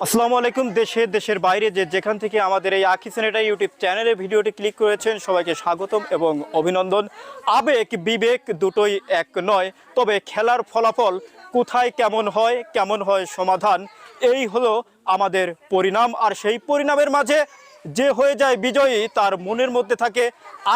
আসসালামু আলাইকুম, দেশে, দেশের বাইরে যে যেখান থেকে আমাদের এই আখি সেনেটা ইউটিউব চ্যানেলে ভিডিওটি ক্লিক করেছেন, সবাইকে স্বাগতম এবং অভিনন্দন। আবেগ, বিবেক দুটোই এক নয়, তবে খেলার ফলাফল কোথায় কেমন হয় কেমন হয় সমাধান, এই হলো আমাদের পরিণাম। আর সেই পরিণামের মাঝে যে হয়ে যায় বিজয়ী, তার মনের মধ্যে থাকে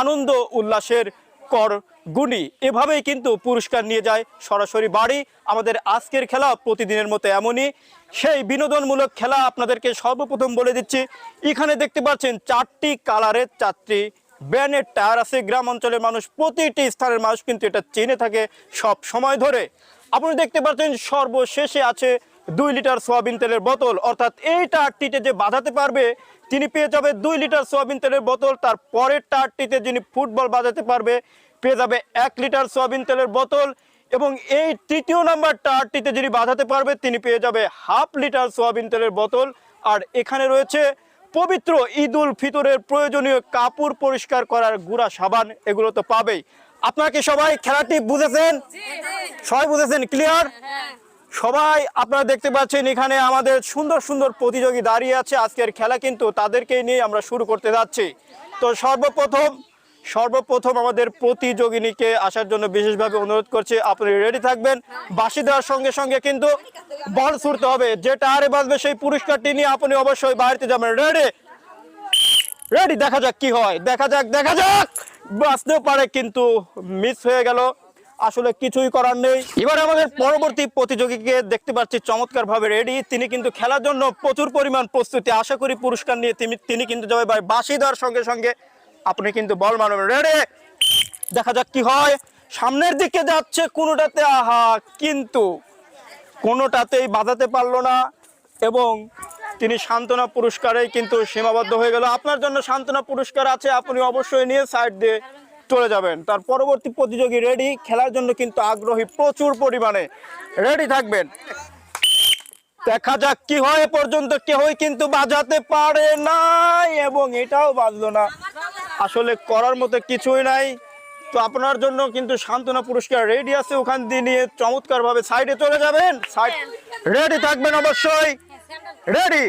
আনন্দ, উল্লাসের কর গুণী। এভাবেই কিন্তু পুরস্কার নিয়ে যায় সরাসরি বাড়ি। আমাদের আজকের খেলা প্রতিদিনের মতো এমনই। সেই বিনোদনমূলক খেলা আপনাদেরকে সর্বপ্রথম বলে দিচ্ছি। এখানে দেখতে পাচ্ছেন চারটি কালারের চারটি ব্যানের টায়ার আছে, গ্রাম অঞ্চলের মানুষ, প্রতিটি স্থানের মানুষ কিন্তু এটা চেনে থাকে সব সময় ধরে। আপনি দেখতে পাচ্ছেন সর্বশেষে আছে দুই লিটার সোয়াবিন তেলের বোতল। অর্থাৎ এই টায়ারটিতে যে বাঁধাতে পারবে, তিনি পেয়ে যাবে দুই লিটার সোয়াবিন তেলের বোতল। তার পরের টায়ারটিতে যিনি ফুটবল বাজাতে পারবে পেয়ে যাবে এক লিটার সোয়াবিন তেলের বোতল এবং এই তৃতীয় নাম্বার টায়ারটিতে যিনি বাঁধাতে পারবে তিনি পেয়ে যাবে হাফ লিটার সোয়াবিন তেলের বোতল। আর এখানে রয়েছে পবিত্র ঈদ উল ফিতরের প্রয়োজনীয় কাপড় পরিষ্কার করার গুড়া সাবান এগুলো তো পাবেই। আপনারা কি সবাই খেলাটি বুঝেছেন? সবাই বুঝেছেন? ক্লিয়ার সবাই আপনারা দেখতে পাচ্ছেন এখানে আমাদের সুন্দর সুন্দর প্রতিযোগী দাঁড়িয়ে আছে। আজকের খেলা কিন্তু তাদেরকে নিয়ে আমরা শুরু করতে যাচ্ছি। তো সর্বপ্রথম সর্বপ্রথম আমাদের প্রতিযোগিনীকে আসার জন্য বিশেষভাবে অনুরোধ করছি, আপনি রেডি থাকবেন। বাসি দেওয়ার সঙ্গে সঙ্গে কিন্তু বল ছুটতে হবে, যেটা আরে বাজবে সেই পুরস্কারটি নিয়ে আপনি অবশ্যই বাড়িতে যাবেন। রেডি রেডি দেখা যাক কি হয়। দেখা যাক দেখা যাক! বাঁচতেও পারে কিন্তু মিস হয়ে গেল। আসলে কিছুই করার নেই। এবার আমাদের পরবর্তী প্রতিযোগীকে দেখতে পাচ্ছি চমৎকার ভাবে রেডি তিনি কিন্তু খেলার জন্য প্রচুর পরিমাণ প্রস্তুতি। আশা করি পুরস্কার নিয়ে তিনি তিনি কিন্তু যাবে বাসি দেওয়ার সঙ্গে সঙ্গে আপনি কিন্তু বল মারবেন। রেডে দেখা যাক কি হয়। সামনের দিকে যাচ্ছে কোনোটাতে, আহা, কিন্তু কোনোটাতেই বাঁধাতে পারল না এবং তিনি সান্ত্বনা পুরস্কারেই কিন্তু সীমাবদ্ধ হয়ে গেল। আপনার জন্য সান্ত্বনা পুরস্কার আছে, আপনি অবশ্যই নিয়ে সাইড দিয়ে চলে যাবেন। তার পরবর্তী প্রতিযোগী রেডি খেলার জন্য কিন্তু আগ্রহী প্রচুর পরিমাণে। রেডি থাকবেন। দেখা যাক কি হয় পর্যন্ত কেউই কিন্তু বাজাতে পারে নাই এবং এটাও বাজলো না। আসলে করার মতো কিছুই নাই। তো আপনার জন্য কিন্তু সান্ত্বনা পুরস্কার রেডি আছে। ওখান দিয়ে নিয়ে চমৎকার ভাবে সাইডে চলে যাবেন। সাইড রেডি থাকবেন অবশ্যই। রেডি।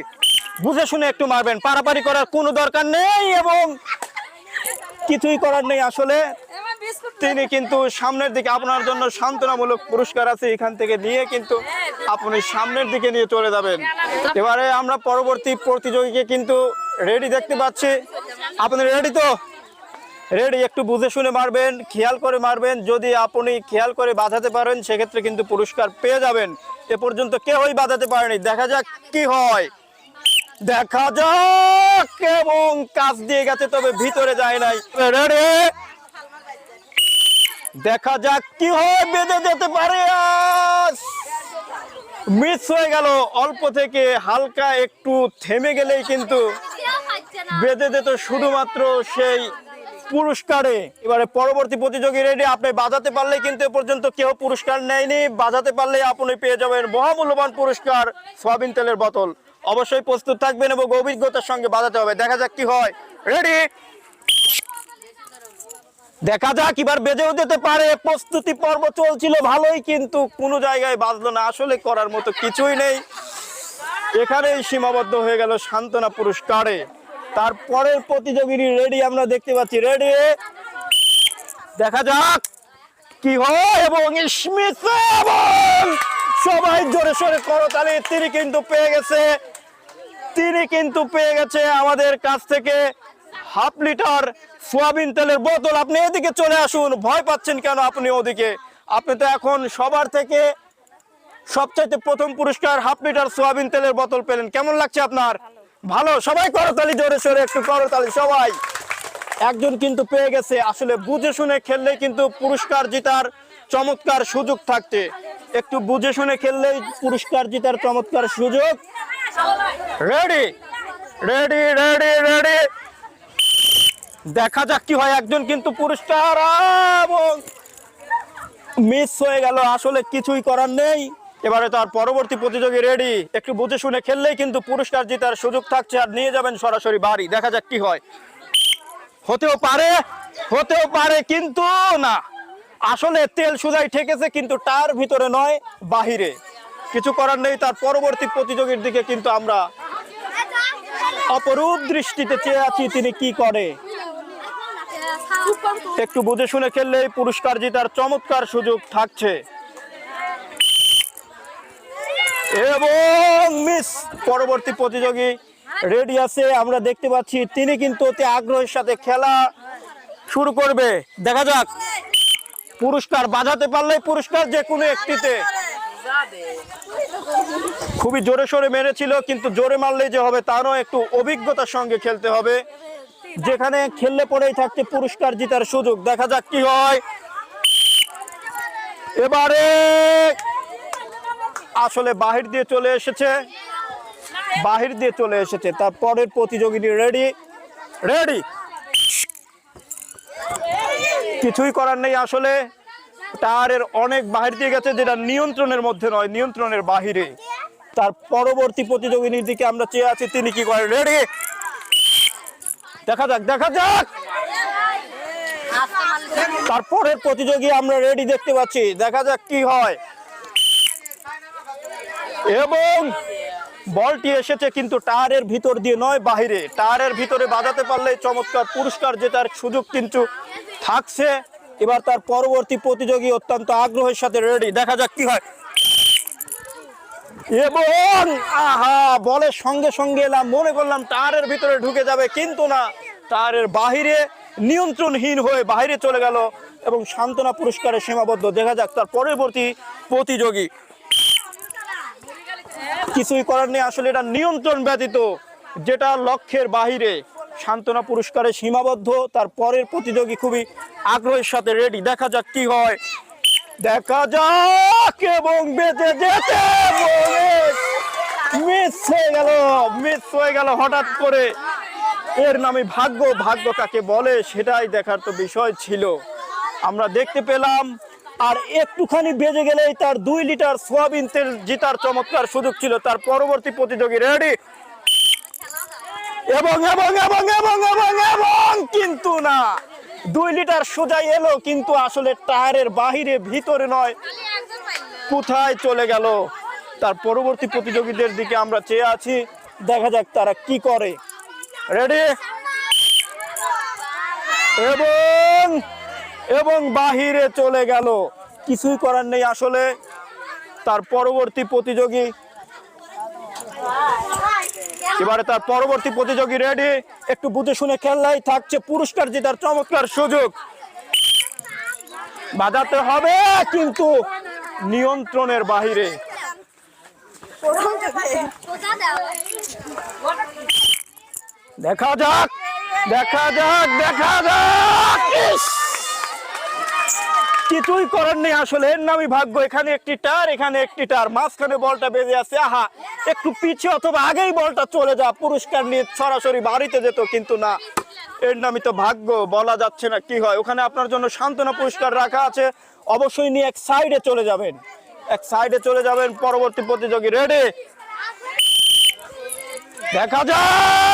বুঝে শুনে একটু মারবেন। পারাপারি করার কোনো দরকার নেই এবং কিছুই করার নেই আসলে। তিনি কিন্তু সামনের দিকে আপনার জন্য সান্ত্বনামূলক পুরস্কার আছে এখান থেকে নিয়ে কিন্তু আপনি সামনের দিকে নিয়ে চলে যাবেন। এবারে আমরা পরবর্তী প্রতিযোগীকে কিন্তু রেডি দেখতে পাচ্ছি। আপনি রেডি তো? রেডি একটু বুঝে শুনে মারবেন, খেয়াল করে মারবেন। যদি আপনি খেয়াল করে বাঁধাতে পারেন, সেক্ষেত্রে কিন্তু পুরস্কার পেয়ে যাবেন। এ পর্যন্ত কেউই বাঁধাতে পারেনি। দেখা যাক কি হয়। দেখা যাক, এবং কাজ দিয়ে গেছে, তবে ভিতরে যায় নাই। রেডি দেখা যাক কি হয়, বেঁধে যেতে পারে মিস হয়ে গেল। অল্প থেকে হালকা একটু থেমে গেলেই কিন্তু বেঁধে যেত শুধুমাত্র সেই পুরস্কারে। এবারে পরবর্তী প্রতিযোগী রেডি আপনি বাজাতে পারলে কিন্তু এ পর্যন্ত কেউ পুরস্কার নেয়নি। বাজাতে পারলে আপনি পেয়ে যাবেন মহামূল্যবান পুরস্কার, সয়াবিন তেলের বোতল। অবশ্যই প্রস্তুত থাকবেন এবং অভিজ্ঞতার সঙ্গে বাজাতে হবে। দেখা যাক কি হয়। রেডি দেখা যাক, এবার বেজেও যেতে পারে। প্রস্তুতি পর্ব চলছিল ভালোই, কিন্তু কোনো জায়গায় বাজলো না। আসলে করার মতো কিছুই নেই। এখানেই সীমাবদ্ধ হয়ে গেল সান্ত্বনা পুরস্কারে। তারপরের প্রতিযোগী রেডি, আমরা দেখতে পাচ্ছি, রেডি। দেখা যাক কি হয়, এবং এবং সবাই জোরে সোরে করতালি। তিনি কিন্তু পেয়ে গেছে, তিনি কিন্তু পেয়ে গেছে আমাদের কাছ থেকে হাফ লিটার সোয়াবিন তেলের বোতল। আপনি এদিকে চলে আসুন, ভয় পাচ্ছেন কেন আপনি ওদিকে? আপনি তো এখন সবার থেকে সবচাইতে প্রথম পুরস্কার হাফ লিটার সোয়াবিন তেলের বোতল পেলেন। কেমন লাগছে আপনার? ভালো, সবাই করতালি, জোরে সোরে, একটু করতালি, সবাই। একজন কিন্তু পেয়ে গেছে, আসলে বুঝে শুনে খেললেই কিন্তু পুরস্কার জেতার চমৎকার সুযোগ থাকছে একটু বুঝে শুনে খেললেই পুরস্কার জেতার চমৎকার সুযোগ। রেডি রেডি রেডি রেডি দেখা যাক কি হয়, একজন কিন্তু পুরস্কার মিস হয়ে গেল। আসলে কিছুই করার নেই। এবারে তার পরবর্তী প্রতিযোগী রেডি। একটু বুঝে শুনে খেললেই কিন্তু পুরস্কার জেতার সুযোগ থাকছে আর নিয়ে যাবেন সরাসরি বাড়ি। দেখা যাক কি হয়। হতেও পারে হতেও পারে কিন্তু না। আসলে তেল সুদাই ঠেকেছে কিন্তু তার ভিতরে নয়, বাহিরে। কিছু করার নেই, তার পরবর্তী প্রতিযোগীর দিকে কিন্তু আমরা অপরূপ দৃষ্টিতে চেয়ে আছি তিনি কি করে। একটু বুঝে শুনে খেললেই পুরস্কার জেতার চমৎকার সুযোগ থাকছে। এবং মিস পরবর্তী প্রতিযোগী রেডি আছে। আমরা দেখতে পাচ্ছি তিনি কিন্তু অতি আগ্রহের সাথে খেলা শুরু করবে। দেখা যাক। পুরস্কার বাজাতে পারলে পুরস্কার যে কোনো একটিতে। খুবই জোরে সোরে মেরেছিল, কিন্তু জোরে মারলেই যে হবে তারও একটু অভিজ্ঞতার সঙ্গে খেলতে হবে। যেখানে খেললে পরেই থাকছে পুরস্কার জিতার সুযোগ। দেখা যাক কি হয়। এবারে আসলে বাহির দিয়ে চলে এসেছে। বাহির দিয়ে চলে এসেছে। তার পরের প্রতিযোগিনী রেডি। রেডি। কিছুই করার নেই আসলে। টায়ারের অনেক বাহির দিয়ে গেছে, যেটা নিয়ন্ত্রণের মধ্যে নয়, নিয়ন্ত্রণের বাহিরে। তার পরবর্তী প্রতিযোগিনীর দিকে আমরা চেয়ে আছি, তিনি কি করেন রেডি। দেখা যাক দেখা যাক। তারপরের প্রতিযোগী আমরা রেডি দেখতে পাচ্ছি। দেখা যাক কি হয়। এবং বলটি এসেছে কিন্তু টায়ারের ভিতর দিয়ে নয়, বাহিরে। টায়ারের ভিতরে বাজাতে পারলে চমৎকার পুরস্কার জেতার সুযোগ কিন্তু থাকছে। এবার তার পরবর্তী প্রতিযোগী অত্যন্ত আগ্রহের সাথে রেডি দেখা যাক কি হয়। এবং, আহা, বলের সঙ্গে সঙ্গে এলাম, মনে করলাম টায়ারের ভিতরে ঢুকে যাবে, কিন্তু না, টায়ারের বাহিরে নিয়ন্ত্রণহীন হয়ে বাইরে চলে গেল এবং সান্ত্বনা পুরস্কারে সীমাবদ্ধ। দেখা যাক তার পরবর্তী প্রতিযোগী কিছুই করার নেই। আসলে এটা নিয়ন্ত্রণ ব্যতীত, যেটা লক্ষ্যের বাহিরে। সান্ত্বনা পুরস্কারে সীমাবদ্ধ, তার পরের প্রতিযোগী খুবই আগ্রহের সাথে রেডি দেখা যাক কি হয়। দেখা যাক এবং বেঁচে যেতে মিস হয়ে গেল মিস হয়ে গেল হঠাৎ করে। এর নামে ভাগ্য ভাগ্য কাকে বলে সেটাই দেখার তো বিষয় ছিল। আমরা দেখতে পেলাম আর একটুখানি বেজে গেলেই তার দুই লিটার সোয়াবিন তেল জিতার চমৎকার সুযোগ ছিল। তার পরবর্তী প্রতিযোগী রেডি? এবং এবং এবং এবং এবং এবং কিন্তু না। দুই লিটার সোজাই এলো, কিন্তু আসলে টায়ারের বাহিরে, ভিতরে নয়, কোথায় চলে গেল? তার পরবর্তী প্রতিযোগীদের দিকে আমরা চেয়ে আছি। দেখা যাক তারা কি করে। রেডি? এবং এবং বাহিরে চলে গেল। কিছুই করার নেই আসলে। তার পরবর্তী প্রতিযোগী এবারে তার পরবর্তী প্রতিযোগী রেডি। একটু বুঝে শুনে খেললাই থাকছে পুরস্কার জেতার চমৎকার সুযোগ। বাজাতে হবে, কিন্তু নিয়ন্ত্রণের বাহিরে। দেখা যাক দেখা যাক দেখা যাক! কিছুই করার নেই আসলে। এর নামই ভাগ্য। এখানে একটি টার, এখানে একটি টার। মাঝখানে বলটা বেজে আছে। আহা, একটু পিছিয়ে অথবা আগেই বলটা চলে যা পুরস্কার নিয়ে সরাসরি বাড়িতে যেত কিন্তু না। এর নামই তো ভাগ্য। বলা যাচ্ছে না কি হয়। ওখানে আপনার জন্য সান্ত্বনা পুরস্কার রাখা আছে। অবশ্যই নিয়ে এক সাইডে চলে যাবেন। এক সাইডে চলে যাবেন পরবর্তী প্রতিযোগী। রেডে দেখা যাক!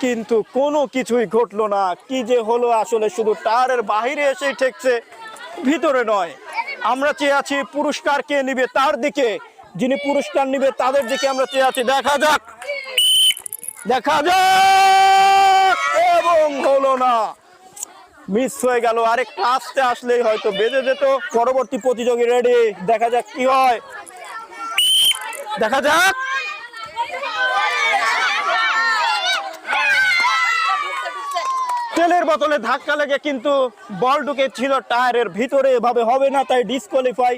কিন্তু কোনো কিছুই ঘটলো না। কি যে হলো আসলে শুধু টায়ারের বাহিরে এসেই ঠেকছে, ভিতরে নয়। আমরা চেয়ে আছি পুরস্কার কে নিবে তার দিকে। যিনি পুরস্কার নিবে তাদের দিকে আমরা চেয়ে আছি। দেখা যাক। দেখা যাক। এবং হলো না। মিস হয়ে গেল। আরেকটা আসতে আসলেই হয়তো বেজে যেত। পরবর্তী প্রতিযোগী রেডি। দেখা যাক কি হয়। দেখা যাক। তেলের বোতলে ধাক্কা লেগে কিন্তু বল ঢুকে ছিল টায়ারের ভিতরে। এভাবে হবে না, তাই ডিসকোয়ালিফাই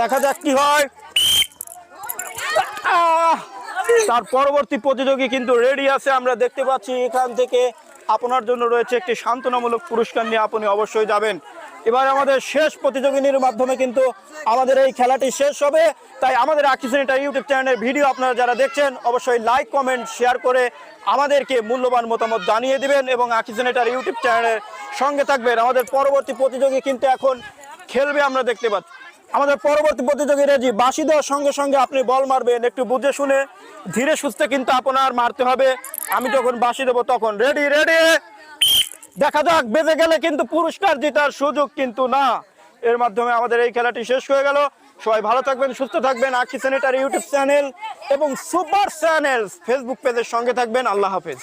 দেখা যাক কি হয়! তার পরবর্তী প্রতিযোগী কিন্তু রেডি আছে, আমরা দেখতে পাচ্ছি এখান থেকে। আপনার জন্য রয়েছে একটি সান্ত্বনামূলক পুরস্কার নিয়ে আপনি অবশ্যই যাবেন। এবার আমাদের শেষ প্রতিযোগিনীর মাধ্যমে কিন্তু আমাদের এই খেলাটি শেষ হবে। তাই আমাদের আকিসেনিটা ইউটিউব চ্যানেলের ভিডিও আপনারা যারা দেখছেন, অবশ্যই লাইক, কমেন্ট, শেয়ার করে আমাদেরকে মূল্যবান মতামত জানিয়ে দিবেন এবং আকিসেনেটার ইউটিউব চ্যানেলের সঙ্গে থাকবেন। আমাদের পরবর্তী প্রতিযোগী কিন্তু এখন খেলবে আমরা দেখতে পাচ্ছি। আমাদের পরবর্তী প্রতিযোগী রেজি বাসি দেওয়ার সঙ্গে সঙ্গে আপনি বল মারবেন। একটু বুঝে শুনে, ধীরে সুস্থে কিন্তু আপনার মারতে হবে। আমি যখন বাসি দেবো তখন, রেডি রেডি! দেখা যাক বেজে গেলে কিন্তু পুরস্কার জেতার সুযোগ কিন্তু না। এর মাধ্যমে আমাদের এই খেলাটি শেষ হয়ে গেল। সবাই ভালো থাকবেন, সুস্থ থাকবেন। আখি সেনেটার ইউটিউব চ্যানেল এবং সুপার চ্যানেল ফেসবুক পেজের সঙ্গে থাকবেন। আল্লাহ হাফেজ।